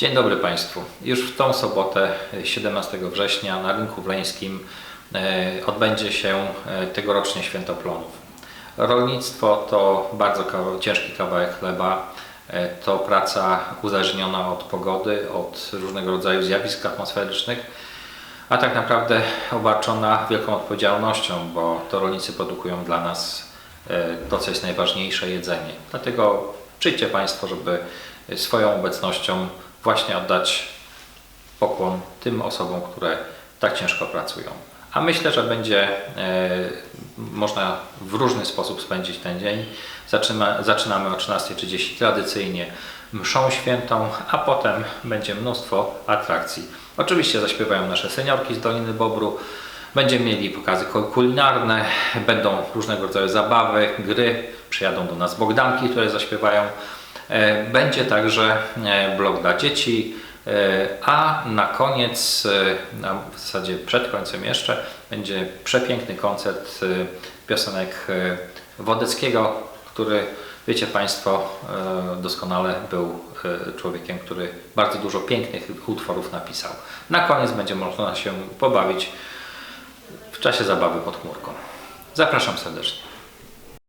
Dzień dobry Państwu. Już w tą sobotę, 17 września, na rynku wleńskim e, odbędzie się e, tegorocznie Święto Plonów. Rolnictwo to bardzo ciężki kawałek chleba. E, To praca uzależniona od pogody, od różnego rodzaju zjawisk atmosferycznych, a tak naprawdę obarczona wielką odpowiedzialnością, bo to rolnicy produkują dla nas e, to, co jest najważniejsze, jedzenie. Dlatego przyjdźcie Państwo, żeby swoją obecnością właśnie oddać pokłon tym osobom, które tak ciężko pracują. A myślę, że będzie e, można w różny sposób spędzić ten dzień. Zaczyna, zaczynamy o 13.30 tradycyjnie mszą świętą, a potem będzie mnóstwo atrakcji. Oczywiście zaśpiewają nasze seniorki z Doliny Bobru. Będziemy mieli pokazy ku- kulinarne, będą różnego rodzaju zabawy, gry, przyjadą do nas Bogdanki, które zaśpiewają. E, Będzie także e, blok dla dzieci, e, a na koniec, w zasadzie przed końcem jeszcze, będzie przepiękny koncert piosenek Wodeckiego, który, wiecie Państwo, doskonale był człowiekiem, który bardzo dużo pięknych utworów napisał. Na koniec będzie można się pobawić w czasie zabawy pod chmurką. Zapraszam serdecznie.